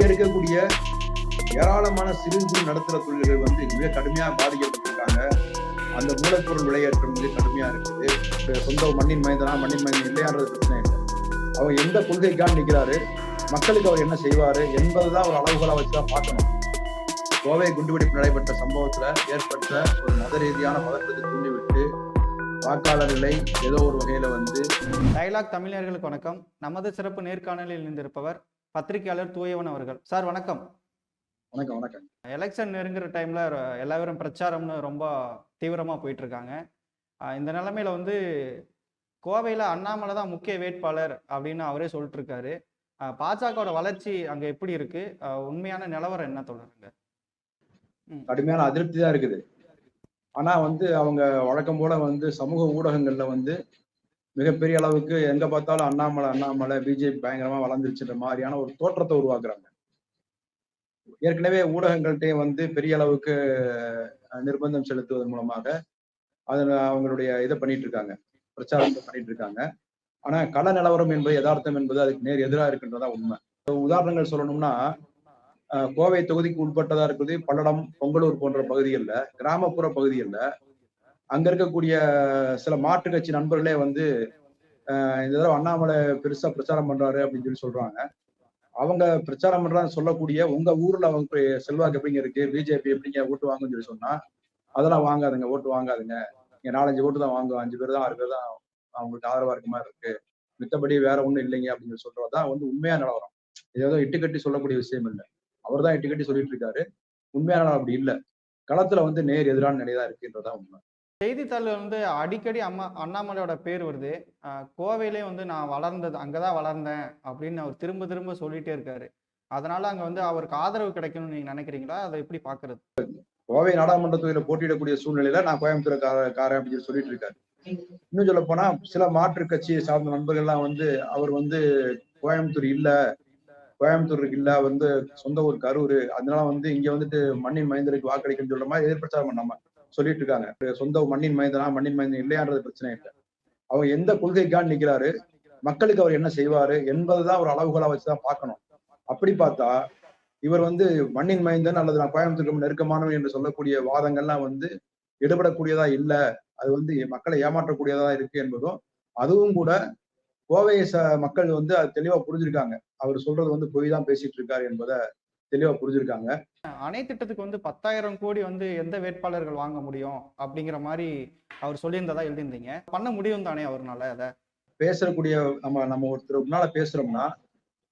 இங்கே இருக்கக்கூடிய ஏராளமான சிறு குறு நடத்துகிற தொழில்கள் வந்து மிக கடுமையாக பாதிக்கப்பட்டிருக்காங்க. அந்த மூலப்பொருள் விலையேற்றம் மிக கடுமையாக இருக்குது. சொந்த மண்ணின் மனிதனா மண்ணின் மனிதன் இல்லையான்றது பிரச்சனை இல்லை. அவர் எந்த கொள்கைக்காக நிற்கிறாரு மக்களுக்கு அவர் என்ன செய்வாரு என்பதுதான் ஒரு வச்சு தான் பார்க்கணும். கோவை குண்டுவெடிப்பு நடைபெற்ற சம்பவத்தில் ஏற்பட்ட ஒரு மத ரீதியான பதற்றத்தை தூண்டிவிட்டு வாக்காளர்களை ஏதோ ஒரு வகையில் வந்து டைலாக் தமிழர்களுக்கு வணக்கம். நமது சிறப்பு நேர்காணலில் இருந்திருப்பவர் பத்திரிகையாளர் தூயவன் அவர்கள். சார் வணக்கம். வணக்கம் வணக்கம். எலெக்ஷன் நெருங்குற டைம்ல எல்லாரும் பிரச்சாரம்னு ரொம்ப தீவிரமா போயிட்டு இருக்காங்க இந்த நிலைமையில வந்து கோவையில அண்ணாமலை தான் முக்கிய வேட்பாளர் அப்படின்னு அவரே சொல்லிட்டு இருக்காரு பாஜகவோட வளர்ச்சி அங்க எப்படி இருக்கு? உண்மையான நிலவரம் என்ன தொடருங்க? கடுமையான அதிருப்தி தான் இருக்குது. ஆனா வந்து அவங்க வழக்கம் போல வந்து சமூக ஊடகங்கள்ல வந்து மிகப்பெரிய அளவுக்கு எங்க பார்த்தாலும் அண்ணாமலை அண்ணாமலை பிஜேபி பயங்கரமா வளர்ந்துருச்சுன்ற மாதிரியான ஒரு தோற்றத்தை உருவாக்குறாங்க. ஏற்கனவே ஊடகங்கள்கிட்டயே வந்து பெரிய அளவுக்கு நிர்பந்தம் செலுத்துவதன் மூலமாக அதுல அவங்களுடைய இதை பண்ணிட்டு இருக்காங்க பிரச்சாரத்தை பண்ணிட்டு இருக்காங்க ஆனா கள நிலவரம் என்பது யதார்த்தம் என்பது அதுக்கு நேர் எதிராக இருக்கின்றதா உண்மை. உதாரணங்கள் சொல்லணும்னா கோவை தொகுதிக்கு உட்பட்டதா இருக்குது பல்லடம் பொங்கலூர் போன்ற பகுதிகளில் கிராமப்புற பகுதிகளில் அங்க இருக்கக்கூடிய சில மாற்று கட்சி நண்பர்களே வந்து இந்த தடவை அண்ணாமலை பெருசா பிரச்சாரம் பண்றாரு அப்படின்னு சொல்லி சொல்றாங்க. அவங்க பிரச்சாரம் பண்றான்னு சொல்லக்கூடிய உங்க ஊர்ல அவங்க செல்வாக்கு எப்படிங்க இருக்கு? பிஜேபி எப்படிங்க ஓட்டு வாங்குன்னு சொல்லி சொன்னா அதெல்லாம் வாங்காதுங்க ஓட்டு வாங்காதுங்க. இங்க நாலஞ்சு ஓட்டு தான் வாங்குவோம். அஞ்சு பேர் தான் ஆறு பேர் தான் அவங்களுக்கு ஆதரவா இருக்க மாதிரி இருக்கு. மித்தபடி வேற ஒண்ணும் இல்லைங்க அப்படின்னு சொல்லி சொல்றதுதான் வந்து உண்மையா நிலவரம். இது ஏதோ இட்டு சொல்லக்கூடிய விஷயம் இல்லை. அவர் தான் இட்டுக்கட்டி சொல்லிட்டு இருக்காரு. உண்மையான அப்படி இல்லை. களத்துல வந்து நேர் எதிரான நிலைதான் இருக்குன்றதான் உண்மை. செய்தித்தாளில் வந்து அடிக்கடி அம்மா அண்ணாமலையோட பேர் வருது. கோவையிலே வந்து நான் வளர்ந்தது அங்கதான் வளர்ந்தேன் அப்படின்னு அவர் திரும்ப திரும்ப சொல்லிட்டே இருக்காரு. அதனால அங்க வந்து அவருக்கு ஆதரவு கிடைக்கணும்னு நீங்க நினைக்கிறீங்களா? அதை எப்படி பாக்குறது? கோவை நாடாளுமன்ற தொகுதியில போட்டியிடக்கூடிய சூழ்நிலையில நான் கோயம்புத்தூர் காரன் அப்படின்னு சொல்லிட்டு இருக்காரு. இன்னும் சொல்ல போனா சில மாற்று கட்சியை சார்ந்த நண்பர்கள்லாம் வந்து அவர் வந்து கோயம்புத்தூர் இல்ல கோயம்புத்தூர் இல்ல வந்து சொந்த ஊர் கரூர் அதனால வந்து இங்க வந்துட்டு மண்ணின் மைந்தருக்கு வாக்களிக்கணும்னு சொல்ற மாதிரி எதிர்பிரச்சாரம் பண்ணாம சொல்லிட்டு இருக்காங்க சொந்த மண்ணின் மைந்தனா மண்ணின் மைந்தன் இல்லையான்றது பிரச்சனை இல்லை. அவர் எந்த கொள்கைக்காக நிற்கிறாரு மக்களுக்கு அவர் என்ன செய்வாரு? என்பதுதான் ஒரு அளவுகளா வச்சுதான் பார்க்கணும். அப்படி பார்த்தா இவர் வந்து மண்ணின் மைந்தன் அல்லது நான் கோயம்புத்தூருக்கு நெருக்கமானவன் என்று சொல்லக்கூடிய வாதங்கள்லாம் வந்து எடுபடக்கூடியதா இல்லை. அது வந்து மக்களை ஏமாற்றக்கூடியதா இருக்கு என்பதும் அதுவும் கூட கோவை ச மக்கள் வந்து அது தெளிவா புரிஞ்சிருக்காங்க. அவர் சொல்றது வந்து பொய் தான் பேசிட்டு இருக்காரு என்பதை தெளிவா புரிஞ்சிருக்காங்க. அணை திட்டத்துக்கு வந்து பத்தாயிரம் கோடி வந்து எந்த வேட்பாளர்கள் வாங்க முடியும் அப்படிங்கிற மாதிரி அவர் சொல்லியிருந்ததா எழுதியிருந்தீங்க. பண்ண முடியும் தானே அவர்னால அதை? பேசக்கூடிய நம்ம நம்ம ஒருத்தர் முன்னால பேசுறோம்னா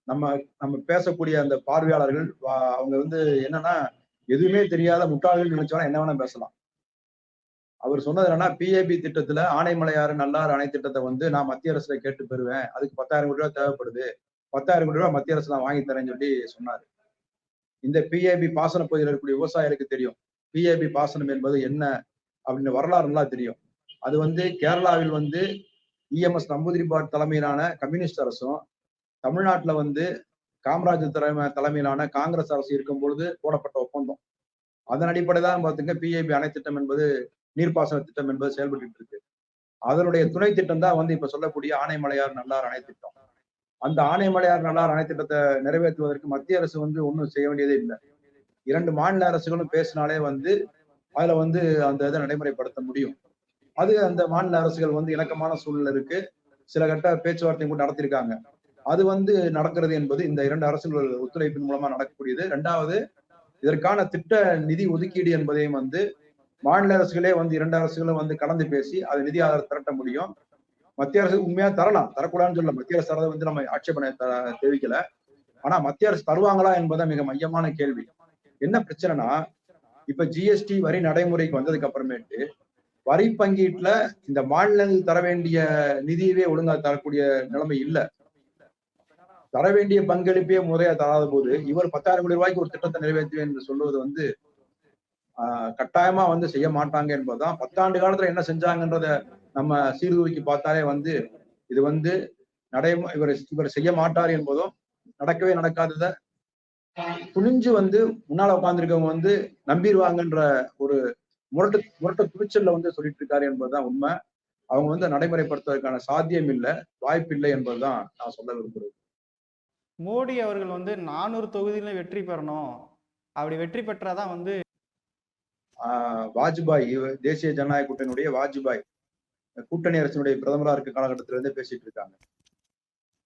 நம்ம நம்ம பேசக்கூடிய அந்த பார்வையாளர்கள் அவங்க வந்து என்னன்னா எதுவுமே தெரியாத முட்டாள்கள் நினைச்சோன்னா என்ன வேணா பேசலாம். அவர் சொன்னது என்னன்னா பிஏபி திட்டத்துல ஆனைமலையாறு நல்லாறு அணை திட்டத்தை வந்து நான் மத்திய அரசுல கேட்டு பெறுவேன். அதுக்கு பத்தாயிரம் கோடி ரூபாய் தேவைப்படுது. பத்தாயிரம் கோடி ரூபாய் மத்திய அரசு நான் வாங்கி தரேன்னு சொல்லி சொன்னாரு. இந்த பிஏபி பாசன பகுதியில் இருக்கக்கூடிய விவசாயிகளுக்கு தெரியும். பிஏபி பாசனம் என்பது என்ன அப்படின்னு வரலாறு நல்லா தெரியும். அது வந்து கேரளாவில் வந்து இஎம்எஸ் நம்பூதிரிபாட் தலைமையிலான கம்யூனிஸ்ட் அரசும் தமிழ்நாட்டில் வந்து காமராஜர் தலைமை தலைமையிலான காங்கிரஸ் அரசு இருக்கும் பொழுது போடப்பட்ட ஒப்பந்தம். அதன் அடிப்படை தான் பார்த்தீங்கன்னா பிஏபி அணை திட்டம் என்பது நீர்ப்பாசன திட்டம் என்பது செயல்பட்டு இருக்கு. அதனுடைய துணை திட்டம் தான் வந்து இப்ப சொல்லக்கூடிய ஆனைமலையார் நல்லார் அணை திட்டம். அந்த ஆணைமலையார் நல்லார் அணை திட்டத்தை நிறைவேற்றுவதற்கு மத்திய அரசு வந்து ஒன்றும் செய்ய வேண்டியதே இல்லை. இரண்டு மாநில அரசுகளும் பேசினாலே வந்து அதுல வந்து அந்த இதை நடைமுறைப்படுத்த முடியும். அது அந்த மாநில அரசுகள் வந்து இணக்கமான சூழ்நிலை இருக்கு. சில கட்ட பேச்சுவார்த்தையும் கூட நடத்தியிருக்காங்க. அது வந்து நடக்கிறது என்பது இந்த இரண்டு அரசுகள் ஒத்துழைப்பின் மூலமா நடக்கக்கூடியது. ரெண்டாவது இதற்கான திட்ட நிதி ஒதுக்கீடு என்பதையும் வந்து மாநில அரசுகளே வந்து இரண்டு அரசுகளும் வந்து கலந்து பேசி அது நிதி ஆதாரம் திரட்ட முடியும். மத்திய அரசு உண்மையா தரலாம். தரக்கூடாதுன்னு சொல்ல மத்திய அரசு தரதை வந்து நம்ம ஆட்சேபனை தெரிவிக்கல. ஆனா மத்திய அரசு தருவாங்களா என்பதுதான் மிக மையமான கேள்வி. என்ன பிரச்சனைனா இப்ப ஜிஎஸ்டி வரி நடைமுறைக்கு வந்ததுக்கு அப்புறமேட்டு வரி பங்கீட்டுல இந்த மாநிலங்கள் தர வேண்டிய நிதியவே ஒழுங்கா தரக்கூடிய நிலைமை இல்லை. தர வேண்டிய பங்களிப்பே முறையா தராத போது இவர் பத்தாயிரம் கோடி ரூபாய்க்கு ஒரு திட்டத்தை நிறைவேற்றுவேன் என்று சொல்வது வந்து ஆஹ், கட்டாயமா வந்து செய்ய மாட்டாங்க என்பதுதான் பத்தாண்டு காலத்துல என்ன செஞ்சாங்கன்றத நம்ம சீர்தூக்கி பார்த்தாலே வந்து இது வந்து நடைமு இவர் இவர் செய்ய மாட்டார் என்பதும் நடக்கவே நடக்காதத துணிஞ்சு வந்து முன்னால உட்கார்ந்திருக்கவங்க வந்து நம்பிடுவாங்கன்ற ஒரு முரட்டு முரட்டு துணிச்சல்ல வந்து சொல்லிட்டு இருக்காரு என்பதுதான் உண்மை. அவங்க வந்து நடைமுறைப்படுத்துவதற்கான சாத்தியம் இல்லை வாய்ப்பு இல்லை என்பதுதான் நான் சொல்ல விரும்புகிறேன் மோடி அவர்கள் வந்து நானூறு தொகுதியில வெற்றி பெறணும். அப்படி வெற்றி பெற்றாதான் வந்து ஆஹ் வாஜ்பாய் தேசிய ஜனநாயக கூட்டணியுடைய வாஜ்பாய். கூட்டணி அரசினுடைய பிரதமராக இருக்க காலகட்டத்திலிருந்தே பேசிட்டு இருக்காங்க.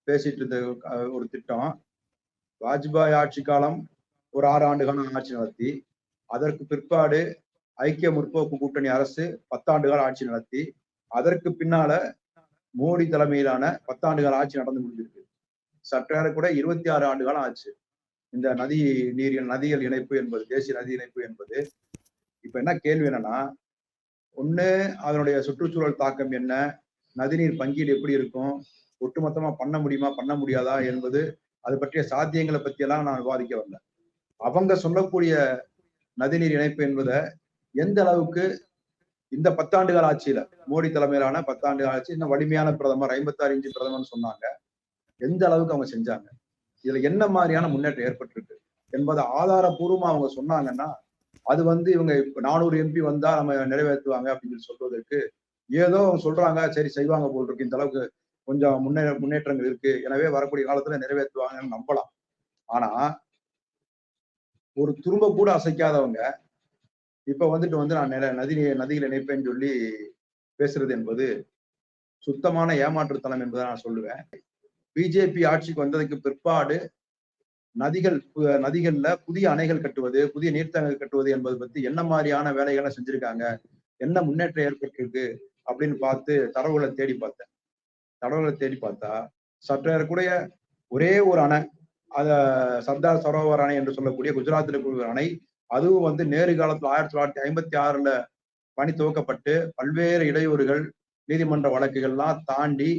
பேசிட்டு இருந்த ஒரு திட்டம் வாஜ்பாய் ஆட்சி காலம் ஒரு ஆறு ஆண்டு காலம் ஆட்சி நடத்தி அதற்கு பிற்பாடு ஐக்கிய முற்போக்கு கூட்டணி அரசு பத்தாண்டு கால ஆட்சி நடத்தி அதற்கு பின்னால மோடி தலைமையிலான பத்தாண்டு கால ஆட்சி நடந்து முடிஞ்சிருக்கு. சற்றேற கூட இருபத்தி ஆறு ஆண்டு காலம் ஆச்சு. இந்த நதி நீர் நதிகள் இணைப்பு என்பது தேசிய நதி இணைப்பு என்பது. இப்ப என்ன கேள்வி என்னன்னா ஒண்ணு அதனுடைய சுற்றுச்சூழல் தாக்கம் என்ன? நதிநீர் பங்கீடு எப்படி இருக்கும்? ஒட்டுமொத்தமா பண்ண முடியுமா? பண்ண முடியாதா என்பது அது பற்றிய சாத்தியங்களை பத்தி எல்லாம் நான் விவாதிக்க வரல. அவங்க சொல்லக்கூடிய நதிநீர் இணைப்பு என்பதை எந்த அளவுக்கு இந்த பத்தாண்டு கால ஆட்சியில மோடி தலைமையிலான பத்தாண்டு கால ஆட்சி இன்னும் வலிமையான பிரதமர் ஐம்பத்தாறு இன்ச்சு பிரதமர்னு சொன்னாங்க. எந்த அளவுக்கு அவங்க செஞ்சாங்க? இதுல என்ன மாதிரியான முன்னேற்றம் ஏற்பட்டிருக்கு? என்பதை ஆதாரபூர்வமா அவங்க சொன்னாங்கன்னா அது வந்து இவங்க நானூறு எம்பி வந்தா நம்ம நிறைவேற்றுவாங்க அப்படின்னு சொல்லி ஏதோ அவங்க சொல்றாங்க சரி செய்வாங்க போல் இருக்கு. இந்த அளவுக்கு கொஞ்சம் முன்னே முன்னேற்றங்கள் இருக்கு. எனவே வரக்கூடிய காலத்துல நிறைவேற்றுவாங்கன்னு நம்பலாம். ஆனா ஒரு துரும்ப கூட அசைக்காதவங்க இப்ப வந்துட்டு வந்து நான் நில- நதி நதிகளை இணைப்பேன்னு சொல்லி பேசுறது என்பது சுத்தமான ஏமாற்றுத்தனம் என்பதை நான் சொல்லுவேன். பிஜேபி ஆட்சிக்கு வந்ததுக்கு பிற்பாடு நதிகள் பு- நதிகள்ல புதிய அணைகள் கட்டுவது புதிய நீர்த்தங்கள் கட்டுவது என்பது பத்தி என்ன மாதிரியான வேலைகளை செஞ்சிருக்காங்க என்ன முன்னேற்றம் ஏற்பட்டிருக்கு அப்படின்னு பார்த்து தரவுகளை தேடி பார்த்தேன். தரவுகளை தேடி பார்த்தா சற்றேறக்கூடிய ஒரே ஒரு அணை அத சர்தார் சரோவர் அணை என்று சொல்லக்கூடிய குஜராத்தில் இருக்கிற அணை அதுவும் வந்து நேரு காலத்துல ஆயிரத்தி தொள்ளாயிரத்தி ஐம்பத்தி ஆறுல பணி துவக்கப்பட்டு பல்வேறு இடையூறுகள் நீதிமன்ற வழக்குகள்லாம் தாண்டி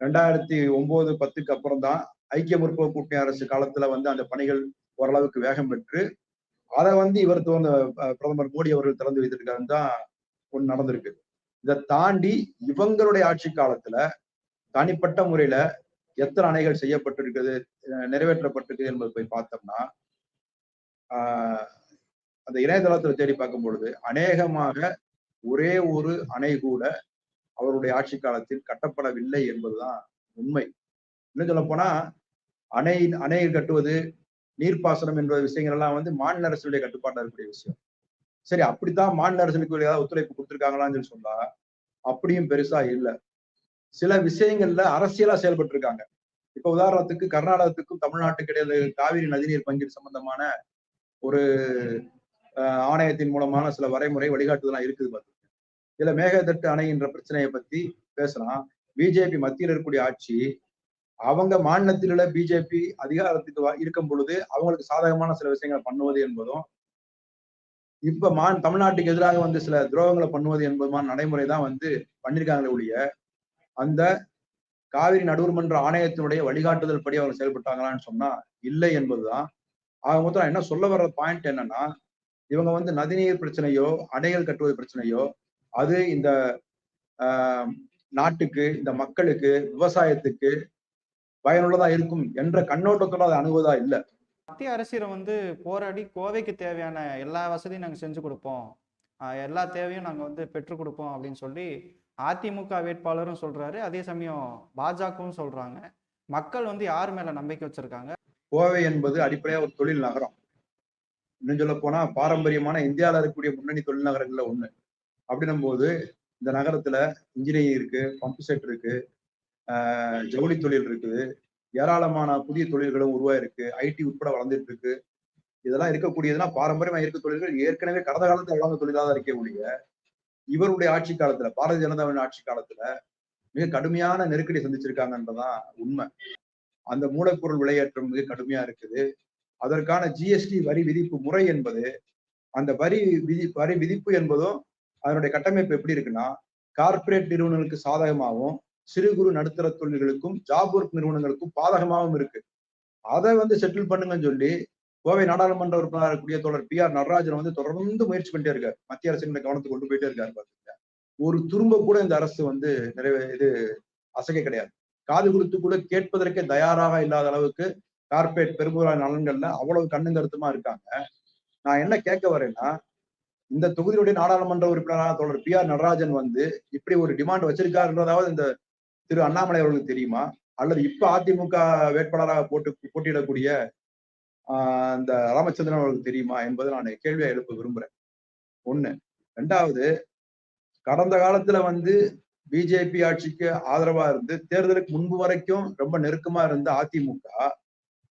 ரெண்டாயிரத்தி ஒன்பது பத்துக்கு அப்புறம் தான் ஐக்கிய முற்போக்கு கூட்டணி அரசு காலத்துல வந்து அந்த பணிகள் ஓரளவுக்கு வேகம் பெற்று அதை வந்து இவர் தோன்ற பிரதமர் மோடி அவர்கள் திறந்து வைத்திருக்காருன்னு தான் ஒண்ணு நடந்திருக்கு. இதை தாண்டி இவங்களுடைய ஆட்சி காலத்துல தனிப்பட்ட முறையில எத்தனை அணைகள் செய்யப்பட்டிருக்குது நிறைவேற்றப்பட்டிருக்குது என்பது போய் பார்த்தோம்னா ஆஹ், அந்த இணையதளத்துல தேடி பார்க்கும் பொழுது அநேகமாக ஒரே ஒரு அணை கூட அவருடைய ஆட்சி காலத்தில் கட்டப்படவில்லை என்பதுதான் உண்மை. இன்னும் சொல்ல போனா அணை அணையை கட்டுவது நீர்ப்பாசனம் என்ற விஷயங்கள் எல்லாம் வந்து மாநில அரசுடைய கட்டுப்பாட்டில் இருக்கக்கூடிய விஷயம். சரி அப்படித்தான் மாநில அரசுக்கு ஏதாவது ஒத்துழைப்பு கொடுத்துருக்காங்களான்னு சொல்லி சொன்னா அப்படியும் பெருசா இல்லை. சில விஷயங்கள்ல அரசியலா செயல்பட்டு இருக்காங்க இப்ப உதாரணத்துக்கு கர்நாடகத்துக்கும் தமிழ்நாட்டுக்கு இடையில காவிரி நதிநீர் பங்கீடு சம்பந்தமான ஒரு ஆணையத்தின் மூலமான சில வரைமுறை வழிகாட்டுதலாம் இருக்குது பாத்துக்கங்க இதுல மேகதட்டு அணை என்ற பிரச்சனையை பத்தி பேசலாம். பிஜேபி மத்தியில் இருக்கக்கூடிய ஆட்சி அவங்க மாநிலத்தில் உள்ள பிஜேபி அதிகாரத்துக்கு இருக்கும் பொழுது அவங்களுக்கு சாதகமான சில விஷயங்களை பண்ணுவது என்பதும் இப்ப மா தமிழ்நாட்டுக்கு எதிராக வந்து சில துரோகங்களை பண்ணுவது என்பதுமான நடைமுறை தான் வந்து பண்ணிருக்காங்களே ஒழிய அந்த காவிரி நடுவர்மன்ற ஆணையத்தினுடைய வழிகாட்டுதல் படி அவங்க செயல்பட்டாங்களான்னு சொன்னா இல்லை என்பதுதான். ஆக மொத்தம் என்ன சொல்ல வர்ற பாயிண்ட் என்னன்னா இவங்க வந்து நதிநீர் பிரச்சனையோ அணைகள் கட்டுவது பிரச்சனையோ அது இந்த ஆஹ், நாட்டுக்கு இந்த மக்களுக்கு விவசாயத்துக்கு பயனுள்ளதா இருக்கும் என்ற கண்ணோட்டத்தோட அதை அணுகுவதா இல்லை. மத்திய அரசியல வந்து போராடி கோவைக்கு தேவையான எல்லா வசதியும் நாங்கள் செஞ்சு கொடுப்போம். எல்லா தேவையும் நாங்கள் வந்து பெற்றுக் கொடுப்போம் அப்படின்னு சொல்லி அதிமுக வேட்பாளரும் சொல்றாரு. அதே சமயம் பாஜகவும் சொல்றாங்க. மக்கள் வந்து யார் மேல நம்பிக்கை வச்சிருக்காங்க? கோவை என்பது அடிப்படையா ஒரு தொழில் நகரம். இன்னும் சொல்ல போனா பாரம்பரியமான இந்தியாவில் இருக்கக்கூடிய முன்னணி தொழில் நகரங்கள்ல ஒண்ணு. அப்படின்னும் போது இந்த நகரத்துல இன்ஜினியரிங் இருக்கு பம்ப் செட் இருக்கு ஜவுளி தொழில் இருக்குது ஏராளமான புதிய தொழில்களும் உருவாயிருக்கு. ஐடி உட்பட வளர்ந்துட்டு இருக்கு இதெல்லாம் இருக்கக்கூடியதுன்னா பாரம்பரியமாக இருக்க தொழில்கள் ஏற்கனவே கடந்த காலத்தில் வளர்ந்த தொழிலாக தான் இருக்கே ஒழிய இவருடைய ஆட்சி காலத்துல பாரதிய ஜனதாவின் ஆட்சி காலத்துல மிக கடுமையான நெருக்கடி சந்திச்சிருக்காங்கன்றதான் உண்மை. அந்த மூலப்பொருள் விலையேற்றம் மிக கடுமையா இருக்குது. அதற்கான ஜிஎஸ்டி வரி விதிப்பு முறை என்பது அந்த வரி விதி வரி விதிப்பு என்பதும் அதனுடைய கட்டமைப்பு எப்படி இருக்குன்னா கார்ப்பரேட் நிறுவனங்களுக்கு சாதகமாகவும் சிறு குறு நடுத்தர தொழில்களுக்கும் ஜாப் ஒர்க் நிறுவனங்களுக்கும் பாதகமாகவும் இருக்கு. அதை வந்து செட்டில் பண்ணுங்கன்னு சொல்லி கோவை நாடாளுமன்ற உறுப்பினராக இருக்கக்கூடிய தோழர் பி ஆர் நடராஜன் வந்து தொடர்ந்து முயற்சி பண்ணிட்டே இருக்காரு. மத்திய அரசின் கவனத்துக்கு கொண்டு போயிட்டே இருக்காரு பாத்தீங்கன்னா ஒரு துரும்ப கூட இந்த அரசு வந்து நிறைவே இது அசைக்க கிடையாது. காது கொடுத்து கூட கேட்பதற்கே தயாராக இல்லாத அளவுக்கு கார்ப்பரேட் பெரும்புற நலன்கள்ல அவ்வளவு கண்ணும் கருத்துமா இருக்காங்க. நான் என்ன கேட்க வரேன்னா இந்த தொகுதியுடைய நாடாளுமன்ற உறுப்பினரான தோழர் பி ஆர் நடராஜன் வந்து இப்படி ஒரு டிமாண்ட் வச்சிருக்காருன்றதாவது இந்த திரு அண்ணாமலை அவர்களுக்கு தெரியுமா? அல்லது இப்ப அதிமுக வேட்பாளராக போட்டு போட்டியிடக்கூடிய ஆஹ் அந்த ராமச்சந்திரன் அவர்களுக்கு தெரியுமா என்பதை நான் கேள்வியா எழுப்ப விரும்புறேன். ஒண்ணு. ரெண்டாவது கடந்த காலத்துல வந்து பிஜேபி ஆட்சிக்கு ஆதரவா இருந்து தேர்தலுக்கு முன்பு வரைக்கும் ரொம்ப நெருக்கமா இருந்த அதிமுக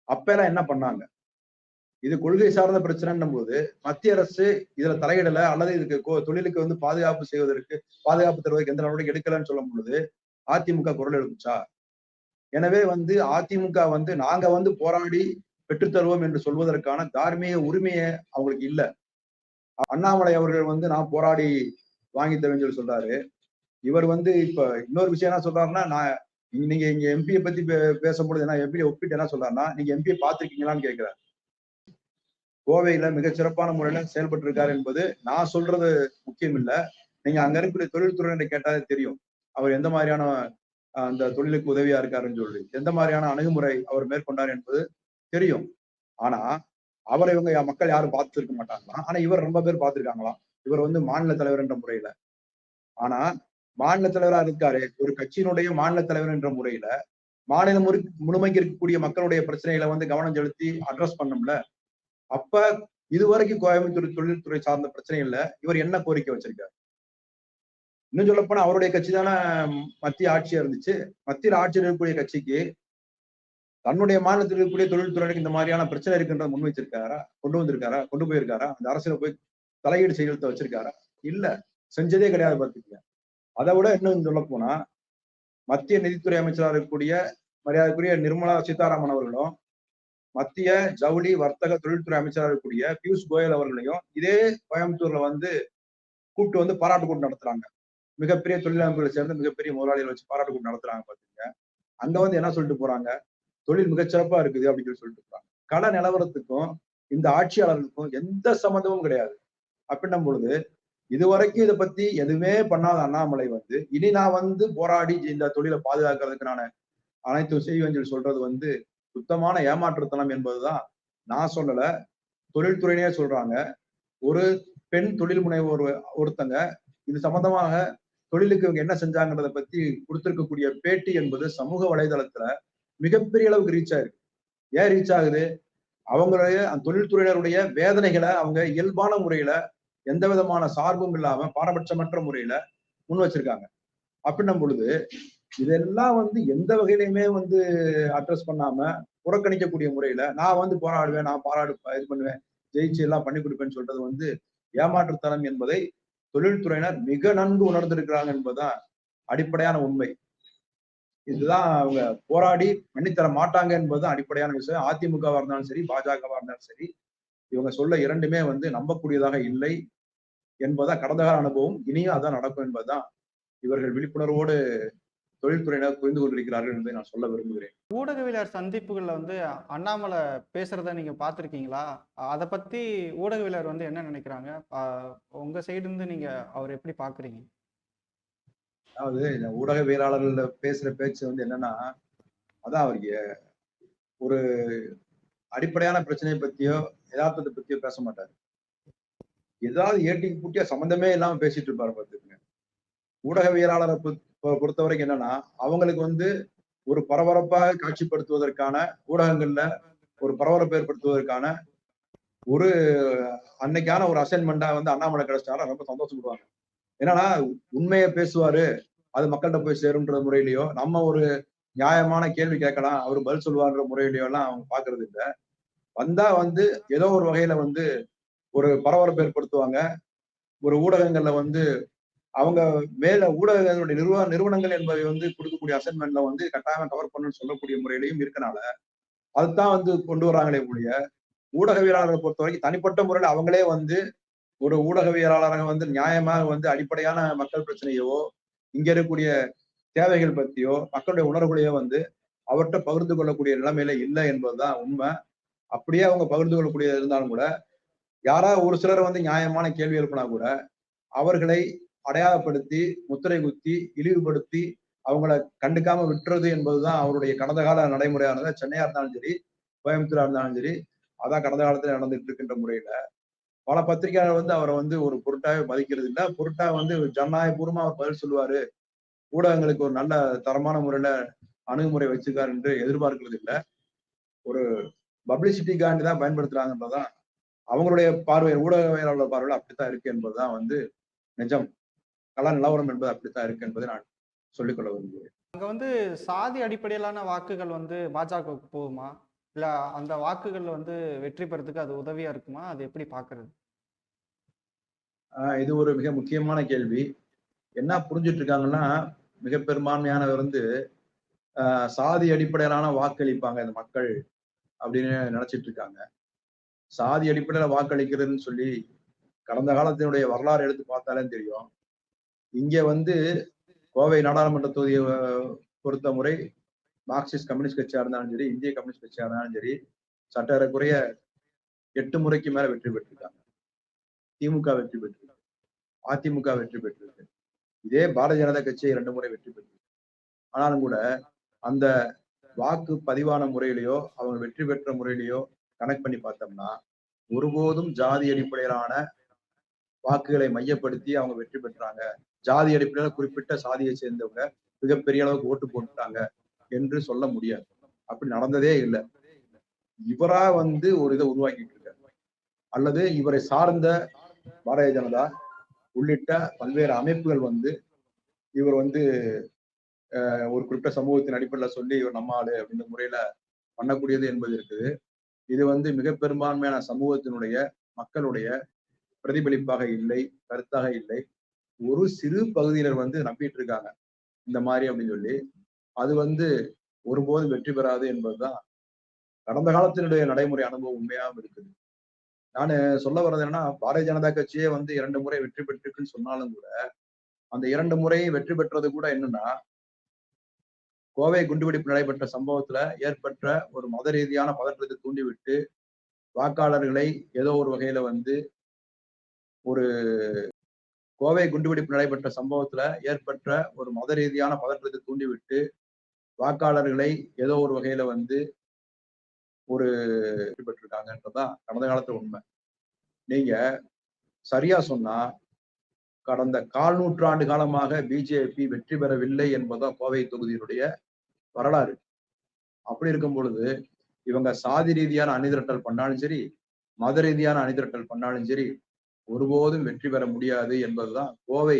அப்பெல்லாம் என்ன பண்ணாங்க? இது கொள்கை சார்ந்த பிரச்சனைன்னும் போது மத்திய அரசு இதுல தலையிடல அல்லது இதுக்கு தொழிலுக்கு வந்து பாதுகாப்பு செய்வதற்கு பாதுகாப்பு தருவதற்கு எந்த நடவடிக்கை எடுக்கலன்னு சொல்லும் பொழுது அதிமுக குரல் எழுப்புச்சா? எனவே வந்து அதிமுக வந்து நாங்க வந்து போராடி பெற்றுத்தருவோம் என்று சொல்வதற்கான தார்மீக உரிமையை அவங்களுக்கு இல்ல. அண்ணாமலை அவர்கள் வந்து நான் போராடி வாங்கி தருவேன்னு சொல்லி சொல்றாரு. இவர் வந்து இப்ப இன்னொரு விஷயம் என்ன சொல்றாருன்னா நான் நீங்க இங்க எம்பியை பத்தி பே- பேசும்பொழுது என்ன எம்பியை ஒப்பிட்டு என்ன சொல்றாருன்னா நீங்க எம்பியை பாத்திருக்கீங்களான்னு கேட்கிறார். கோவையில மிக சிறப்பான முறையில செயல்பட்டு இருக்காரு என்பது நான் சொல்றது முக்கியம் இல்ல நீங்க அங்க இருக்கக்கூடிய தொழில்துறையினரை கேட்டாலே தெரியும். அவர் எந்த மாதிரியான அந்த தொழிலுக்கு உதவியா இருக்காருன்னு சொல்லி எந்த மாதிரியான அணுகுமுறை அவர் மேற்கொண்டார் என்பது தெரியும். ஆனா அவரை இவங்க யா- மக்கள் யாரும் பார்த்துருக்க மாட்டாங்களாம். ஆனா இவர் ரொம்ப பேர் பார்த்திருக்காங்களாம். இவர் வந்து மாநில தலைவர் என்ற முறையில. ஆனா மாநில தலைவரா இருக்காரு. ஒரு கட்சியினுடைய மாநில தலைவர் என்ற முறையில மாநிலம் முழுமைக்கு இருக்கக்கூடிய மக்களுடைய பிரச்சனைகளை வந்து கவனம் செலுத்தி அட்ரஸ் பண்ணும்ல. அப்ப இதுவரைக்கும் கோயம்புத்தூர் தொழில்துறை சார்ந்த பிரச்சனைகள்ல இவர் என்ன கோரிக்கை வச்சிருக்காரு? இன்னும் சொல்ல போனா அவருடைய கட்சி தானே மத்திய ஆட்சியா இருந்துச்சு. மத்தியில் ஆட்சியில் இருக்கக்கூடிய கட்சிக்கு தன்னுடைய மாநிலத்தில் இருக்கக்கூடிய தொழில்துறைக்கு இந்த மாதிரியான பிரச்சனை இருக்குன்றத முன் வச்சிருக்காரா கொண்டு வந்திருக்காரா? கொண்டு போயிருக்காரா? அந்த அரசியல போய் தலையீடு செய்யறத வச்சிருக்காரா? இல்ல. செஞ்சதே கிடையாது பார்த்துக்கங்க. அதை விட இன்னும் சொல்ல போனா மத்திய நிதித்துறை அமைச்சராக இருக்கக்கூடிய மரியாதைக்குரிய நிர்மலா சீதாராமன் அவர்களும் மத்திய ஜவுளி வர்த்தக தொழில்துறை அமைச்சராக இருக்கக்கூடிய பியூஷ் கோயல் அவர்களையும் இதே கோயம்புத்தூர்ல வந்து கூப்பிட்டு வந்து பாராட்டு கூட்டம் நடத்துறாங்க. மிகப்பெரிய தொழிலமைப்புகளை சேர்ந்து மிகப்பெரிய முதலாளிகள் வச்சு பாராட்டு கூட்டம் நடத்துறாங்க பாத்தீங்க. அங்க வந்து என்ன சொல்லிட்டு போறாங்க? தொழில் மிகச்சிறப்பா இருக்குது அப்படின்னு சொல்லி சொல்லிட்டு போறாங்க. கள நிலவரத்துக்கும் இந்த ஆட்சியாளர்களுக்கும் எந்த சம்மந்தமும் கிடையாது. அப்படின்னும் பொழுது இதுவரைக்கும் இதை பத்தி எதுவுமே பண்ணாத அண்ணாமலை வந்து இனி நான் வந்து போராடி இந்த தொழிலை பாதுகாக்கிறதுக்கு நான் அனைத்தும் செய்வேன் சொல்லி சொல்றது வந்து சுத்தமான ஏமாற்றுத்தனம் என்பதுதான் நான் சொல்லல. தொழில்துறையினே சொல்றாங்க. ஒரு பெண் தொழில் முனைவோர் ஒருத்தங்க இது சம்பந்தமாக தொழிலுக்கு இவங்க என்ன செஞ்சாங்கிறத பத்தி கொடுத்திருக்கக்கூடிய பேட்டி என்பது சமூக வலைதளத்துல மிகப்பெரிய அளவுக்கு ரீச் ஆயிருக்கு ஏன் ரீச் ஆகுது? அவங்களுடைய அந்த தொழில்துறையினருடைய வேதனைகளை அவங்க இயல்பான முறையில எந்த விதமான சார்பும் இல்லாம பாரபட்சமற்ற முறையில முன் வச்சிருக்காங்க. அப்படின்னும் பொழுது இதெல்லாம் வந்து எந்த வகையிலையுமே வந்து அட்ரஸ் பண்ணாம புறக்கணிக்கக்கூடிய முறையில நான் வந்து போராடுவேன் நான் பாராடு இது பண்ணுவேன் ஜெயிச்சு எல்லாம் பண்ணி கொடுப்பேன்னு சொல்றது வந்து ஏமாற்றுத்தனம் என்பதை தொழில்துறையினர் மிக நன்கு உணர்ந்திருக்கிறாங்க என்பதுதான் அடிப்படையான உண்மை. இதுதான் அவங்க போராடி பண்ணித்தர மாட்டாங்க என்பதுதான் அடிப்படையான விஷயம். அதிமுகவா இருந்தாலும் சரி பாஜகவா இருந்தாலும் சரி இவங்க சொல்ல இரண்டுமே வந்து நம்பக்கூடியதாக இல்லை என்பதான் கடந்த கால அனுபவம். இனியும் அதான் நடக்கும் என்பதுதான் இவர்கள் விழிப்புணர்வோடு தொழில்துறையினர் புரிந்து கொண்டிருக்கிறார்கள் என்பதை நான் சொல்ல விரும்புகிறேன். ஊடகவியலாளர் சந்திப்புகள்ல வந்து அண்ணாமலை பேசுறத நீங்க பார்த்திருக்கீங்களா? அதை பத்தி ஊடகவியலாளர் வந்து என்ன நினைக்கிறாங்க? உங்க சைடு இருந்து நீங்க அவர் எப்படி பாக்குறீங்க அதாவது இந்த ஊடகவியலாளர்கள் பேசுற பேச்சு வந்து என்னன்னா அதான் அவருக்கு ஒரு அடிப்படையான பிரச்சனையை பத்தியோ யதார்த்தத்தை பத்தியோ பேச மாட்டாரு. ஏதாவது ஏட்டிக்கு பூட்டியா சம்பந்தமே இல்லாம பேசிட்டு இருப்பாரு பார்த்துக்குங்க. ஊடகவியலாளரை பொறுத்த வரைக்கும் என்னன்னா அவங்களுக்கு வந்து ஒரு பரபரப்பாக காட்சிப்படுத்துவதற்கான ஊடகங்கள்ல ஒரு பரபரப்பு ஏற்படுத்துவதற்கான ஒரு அன்னைக்கான ஒரு அசைன்மெண்டா வந்து அண்ணாமலை கிடைச்சாலும் ரொம்ப சந்தோஷப்படுவாங்க. என்னன்னா உண்மையை பேசுவாரு அது மக்கள்கிட்ட போய் சேரும்ன்ற முறையிலயோ நம்ம ஒரு நியாயமான கேள்வி கேட்கலாம் அவர் பதில் சொல்லுவார்ன்ற முறையிலயோ எல்லாம் அவங்க பாக்குறது இல்லை. வந்தா வந்து ஏதோ ஒரு வகையில வந்து ஒரு பரபரப்பு ஏற்படுத்துவாங்க. ஒரு ஊடகங்கள்ல வந்து அவங்க மேல ஊடகங்களுடைய நிறுவன நிறுவனங்கள் என்பதை வந்து கொடுக்கக்கூடிய அசைன்மெண்ட்ல வந்து கட்டாயமா கவர் பண்ணணும்னு சொல்லக்கூடிய முறையிலையும் இருக்கனால அதுதான் வந்து கொண்டு வராங்களே ஒழிய ஊடகவியலாளரை பொறுத்த வரைக்கும் தனிப்பட்ட முறையில் அவங்களே வந்து ஒரு ஊடகவியலாளராக வந்து நியாயமாக வந்து அடிப்படையான மக்கள் பிரச்சனையோ இங்க இருக்கக்கூடிய தேவைகள் பத்தியோ மக்களுடைய உணர்வுகளையோ வந்து அவர்கிட்ட பகிர்ந்து கொள்ளக்கூடிய நிலைமையில இல்லை என்பதுதான் உண்மை. அப்படியே அவங்க பகிர்ந்து கொள்ளக்கூடிய இருந்தாலும் கூட யாராவது ஒரு சிலர் வந்து நியாயமான கேள்வி எழுப்பினா கூட அவர்களை அடையாளப்படுத்தி முத்திரை குத்தி இழிவுபடுத்தி அவங்கள கண்டுக்காம விட்டுறது என்பதுதான் அவருடைய கடந்த கால நடைமுறையானது. சென்னையா இருந்தாலும் சரி கோயம்புத்தூரா இருந்தாலும் சரி அதான் கடந்த காலத்துல நடந்துட்டு இருக்கின்ற முறையில. பல பத்திரிகையாளர் வந்து அவரை வந்து ஒரு பொருட்டாவே மதிக்கிறது இல்ல. பொருட்டா வந்து ஜனநாயகபூர்வமா அவர் பதில் சொல்லுவாரு. ஊடகங்களுக்கு ஒரு நல்ல தரமான முறையில அணுகுமுறை வச்சிருக்காரு என்று எதிர்பார்க்கிறது இல்லை. ஒரு பப்ளிசிட்டிக்காண்டி தான் பயன்படுத்துறாங்கன்றதான் அவங்களுடைய பார்வை ஊடகவியலாளர் பார்வையில் அப்படித்தான் இருக்கு என்பதுதான் வந்து நிஜம். கள நிலவரம் என்பது அப்படித்தான் இருக்கு என்பதை நான் சொல்லிக்கொள்ள விரும்புகிறேன். அங்க வந்து சாதி அடிப்படையிலான வாக்குகள் வந்து பாஜகவுக்கு போகுமா? இல்ல அந்த வாக்குகள் வந்து வெற்றி பெறதுக்கு அது உதவியா இருக்குமா? அது எப்படி பாக்குறது? இது ஒரு மிக முக்கியமான கேள்வி. என்ன புரிஞ்சிட்டு இருக்காங்கன்னா மிக பெரும்பான்மையானவர் வந்து சாதி அடிப்படையிலான வாக்களிப்பாங்க இந்த மக்கள் அப்படின்னு நினைச்சிட்டு இருக்காங்க. சாதி அடிப்படையில வாக்களிக்கிறதுன்னு சொல்லி கடந்த காலத்தினுடைய வரலாறு எடுத்து பார்த்தாலே தெரியும். இங்க வந்து கோவை நாடாளுமன்ற தொகுதியை பொறுத்த முறை மார்க்சிஸ்ட் கம்யூனிஸ்ட் கட்சியா இருந்தாலும் சரி இந்திய கம்யூனிஸ்ட் கட்சியா இருந்தாலும் சரி சட்டேறக்குறைய எட்டு முறைக்கு மேல வெற்றி பெற்றிருக்காங்க. திமுக வெற்றி பெற்றிருக்கு. அதிமுக வெற்றி பெற்றிருக்கு. இதே பாரதிய ஜனதா கட்சி இரண்டு முறை வெற்றி பெற்றிருக்கு. ஆனாலும் கூட அந்த வாக்கு பதிவான முறையிலேயோ அவங்க வெற்றி பெற்ற முறையிலேயோ கனெக்ட் பண்ணி பார்த்தோம்னா ஒருபோதும் ஜாதி அடிப்படையிலான வாக்குகளை மையப்படுத்தி அவங்க வெற்றி பெற்றாங்க. ஜாதி அடிப்படையில் குறிப்பிட்ட சாதியை சேர்ந்தவங்க மிகப்பெரிய அளவுக்கு ஓட்டு போட்டுட்டாங்க என்று சொல்ல முடியாது. அப்படி நடந்ததே இல்லை. இவரா வந்து ஒரு இதை உருவாக்கிட்டு இருக்காரு. அல்லது இவரை சார்ந்த பாரதிய ஜனதா உள்ளிட்ட பல்வேறு அமைப்புகள் வந்து இவர் வந்து ஒரு குறிப்பிட்ட சமூகத்தின் அடிப்படையில் சொல்லி இவர் நம்ம ஆளு அப்படின்ற முறையில பண்ணக்கூடியது என்பது இருக்குது. இது வந்து மிக பெரும்பான்மையான சமூகத்தினுடைய மக்களுடைய பிரதிபலிப்பாக இல்லை கருத்தாக இல்லை. ஒரு சிறு பகுதியினர் வந்து நம்பிட்டு இருக்காங்க இந்த மாதிரி அப்படின்னு சொல்லி. அது வந்து ஒருபோதும் வெற்றி பெறாது என்பதுதான் கடந்த காலத்தினுடைய நடைமுறை அனுபவம் உண்மையாகவும் இருக்குது. நான் சொல்ல வர்றது என்னன்னா பாரதிய ஜனதா கட்சியே வந்து இரண்டு முறை வெற்றி பெற்றிருக்குன்னு சொன்னாலும் கூட அந்த இரண்டு முறை வெற்றி பெற்றது கூட என்னன்னா கோவை குண்டுவெடிப்பு நடைபெற்ற சம்பவத்துல ஏற்பட்ட ஒரு மத ரீதியான பதற்றத்தை தூண்டிவிட்டு வாக்காளர்களை ஏதோ ஒரு வகையில வந்து ஒரு கோவை குண்டுவெடிப்பு நடைபெற்ற சம்பவத்துல ஏற்பட்ட ஒரு மத ரீதியான பதற்றத்தை தூண்டிவிட்டு வாக்காளர்களை ஏதோ ஒரு வகையில வந்து ஒரு வெற்றி பெற்றிருக்காங்கன்றதுதான் கடந்த காலத்துல உண்மை. நீங்க சரியா சொன்னா கடந்த கால் நூற்றாண்டு காலமாக பிஜேபி வெற்றி பெறவில்லை என்பதுதான் கோவை தொகுதியினுடைய வரலாறு. அப்படி இருக்கும் பொழுது இவங்க சாதி ரீதியான அணிதிரட்டல் பண்ணாலும் சரி மத ரீதியான அணிதிரட்டல் பண்ணாலும் சரி ஒருபோதும் வெற்றி பெற முடியாது என்பதுதான் கோவை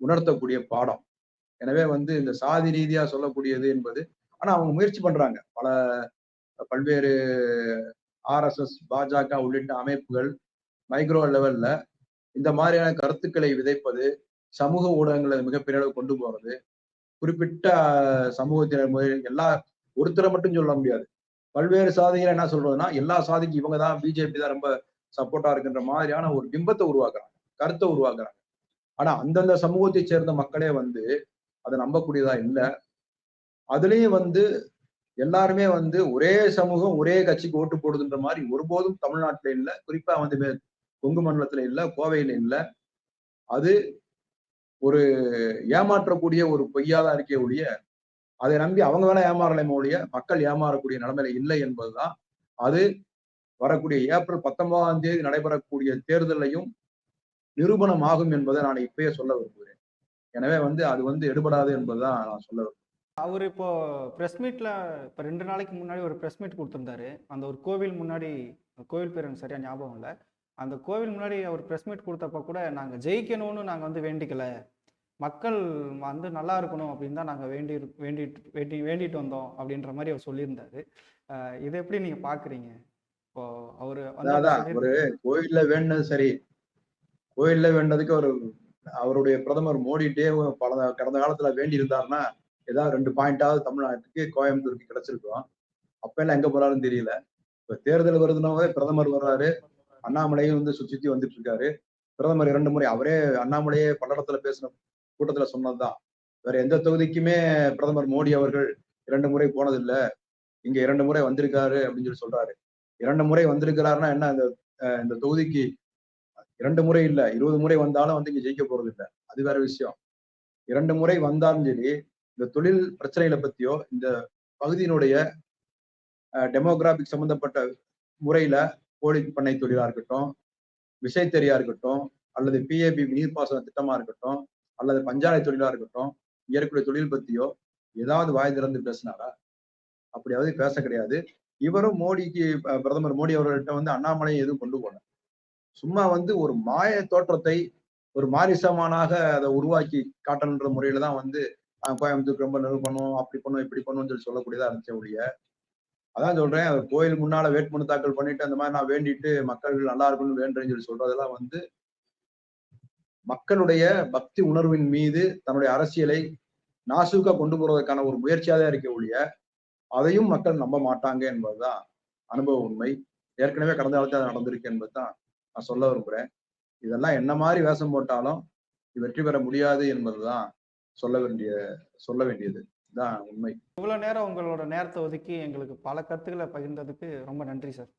உணர்த்தக்கூடிய பாடம். எனவே வந்து இந்த சாதி ரீதியா சொல்லக்கூடியது என்பது ஆனா அவங்க முயற்சி பண்றாங்க. பல பல்வேறு ஆர்எஸ்எஸ் பாஜக உள்ளிட்ட அமைப்புகள் மைக்ரோ லெவல்ல இந்த மாதிரியான கருத்துக்களை விதைப்பது சமூக ஊடகங்களை மிகப்பெரிய அளவு கொண்டு போறது குறிப்பிட்ட சமூகத்தினர் எல்லா ஒருத்தரை மட்டும் சொல்ல முடியாது. பல்வேறு சாதிகளை என்ன சொல்றதுன்னா எல்லா சாதிக்கும் இவங்க தான் பிஜேபி தான் ரொம்ப சப்போர்ட்டா இருக்குன்ற மாதிரியான ஒரு பிம்பத்தை உருவாக்குறாங்க கருத்தை உருவாக்குறாங்க. ஆனா அந்தந்த சமூகத்தை சேர்ந்த மக்களே வந்து அதை நம்பக்கூடியதா இல்லை. அதுலயும் வந்து எல்லாருமே வந்து ஒரே சமூகம் ஒரே கட்சிக்கு ஓட்டு போடுதுன்ற மாதிரி ஒருபோதும் தமிழ்நாட்டுல இல்லை. குறிப்பா வந்து கொங்கு மண்டலத்துல இல்ல கோவையில இல்ல. அது ஒரு ஏமாற்றக்கூடிய ஒரு பொய்யாதான் இருக்கே ஒழிய அதை நம்பி அவங்க வேணா ஏமாறலைமே ஒழிய மக்கள் ஏமாறக்கூடிய நிலைமையில இல்லை என்பதுதான். அது வரக்கூடிய ஏப்ரல் பத்தொன்பதாம் தேதி நடைபெறக்கூடிய தேர்தலையும் நிரூபணம் ஆகும் என்பதை நான் இப்பயே சொல்ல விரும்புகிறேன். எனவே வந்து அது வந்து எடுபடாது என்பதுதான் நான் சொல்ல விரும்புகிறேன். அவர் இப்போ ப்ரெஸ் மீட்ல இப்போ ரெண்டு நாளைக்கு முன்னாடி ஒரு ப்ரெஸ் மீட் கொடுத்திருந்தாரு. அந்த ஒரு கோவில் முன்னாடி கோவில் பேர் எனக்கு சரியா ஞாபகம் இல்லை. அந்த கோவில் முன்னாடி அவர் ப்ரெஸ் மீட் கொடுத்தப்ப கூட நாங்கள் ஜெயிக்கணும்னு நாங்கள் வந்து வேண்டிக்கல. மக்கள் வந்து நல்லா இருக்கணும் அப்படின்னு தான் நாங்கள் வேண்டி வேண்டிட்டு வேண்டி வேண்டிட்டு வந்தோம் அப்படின்ற மாதிரி அவர் சொல்லியிருந்தாரு. இதை எப்படி நீங்க பாக்குறீங்க? அவர். ஒரு கோயில்ல வேண்டது சரி. கோயில்ல வேண்டதுக்கு ஒரு அவருடைய பிரதமர் மோடிட்டே பல கடந்த காலத்துல வேண்டி இருந்தாருன்னா ஏதாவது ரெண்டு பாயிண்டாவது தமிழ்நாட்டுக்கு கோயம்புத்தூருக்கு கிடைச்சிருக்கும். அப்ப எல்லாம் எங்க போறாருன்னு தெரியல. இப்ப தேர்தல் வருதுனாவே பிரதமர் வர்றாரு. அண்ணாமலையும் வந்து சுத்தி சுத்தி வந்துட்டு இருக்காரு பிரதமர் இரண்டு முறை அவரே அண்ணாமலையே பல்லடத்துல பேசின கூட்டத்துல சொன்னதுதான். வேற எந்த தொகுதிக்குமே பிரதமர் மோடி அவர்கள் இரண்டு முறை போனதில்ல. இங்க இரண்டு முறை வந்திருக்காரு அப்படின்னு சொல்லி சொல்றாரு. இரண்டு முறை வந்திருக்கிறாருன்னா என்ன? இந்த இந்த தொகுதிக்கு இரண்டு முறை இல்ல இருபது முறை வந்தாலும் வந்து இங்க ஜெயிக்க போறது இல்ல. அது வேற விஷயம். இரண்டு முறை வந்தாலும் சரி இந்த தொழில் பிரச்சனைகளை பத்தியோ இந்த பகுதியினுடைய டெமோகிராபிக் சம்பந்தப்பட்ட முறையில கோழி பண்ணை தொழிலா இருக்கட்டும் விசைத்தறியா இருக்கட்டும் அல்லது பிஏபி நீர்ப்பாசன திட்டமா இருக்கட்டும் அல்லது பஞ்சாலை தொழிலா இருக்கட்டும் இயற்கை தொழில் பத்தியோ ஏதாவது வாய் திறந்து பேசினாரா? அப்படியாவது பேச கிடையாது. இவரும் மோடிக்கு பிரதமர் மோடி அவர்கள்ட்ட வந்து அண்ணாமலை எதுவும் கொண்டு போன சும்மா வந்து ஒரு மாய தோற்றத்தை ஒரு மாரிசமானாக அதை உருவாக்கி காட்டணுன்ற முறையில தான் வந்து கோயம்புத்தூர் ரொம்ப நெல் பண்ணும் அப்படி பண்ணும் இப்படி பண்ணும்னு சொல்லி சொல்லக்கூடியதா இருந்துச்சு ஒழிய அதான் சொல்றேன் அவர் கோயில் முன்னால வேட்புமனு தாக்கல் பண்ணிட்டு அந்த மாதிரி நான் வேண்டிட்டு மக்கள் நல்லா இருக்கணும்னு வேண்டுறேன்னு சொல்லி சொல்றதெல்லாம் வந்து மக்களுடைய பக்தி உணர்வின் மீது தன்னுடைய அரசியலை நாசுக்கா கொண்டு போறதுக்கான ஒரு முயற்சியா தான் இருக்க ஒழிய அதையும் மக்கள் நம்ப மாட்டாங்க என்பதுதான் அனுபவ உண்மை. ஏற்கனவே கடந்த காலத்தில் அது நடந்திருக்கு என்பதுதான் நான் சொல்ல விரும்புறேன். இதெல்லாம் என்ன மாதிரி வேஷம் போட்டாலும் இது வெற்றி பெற முடியாது என்பதுதான் சொல்ல வேண்டிய சொல்ல வேண்டியது. தான் உண்மை. இவ்வளோ நேரம் உங்களோட நேரத்தை ஒதுக்கி எங்களுக்கு பல கருத்துக்களை பகிர்ந்ததுக்கு ரொம்ப நன்றி சார்.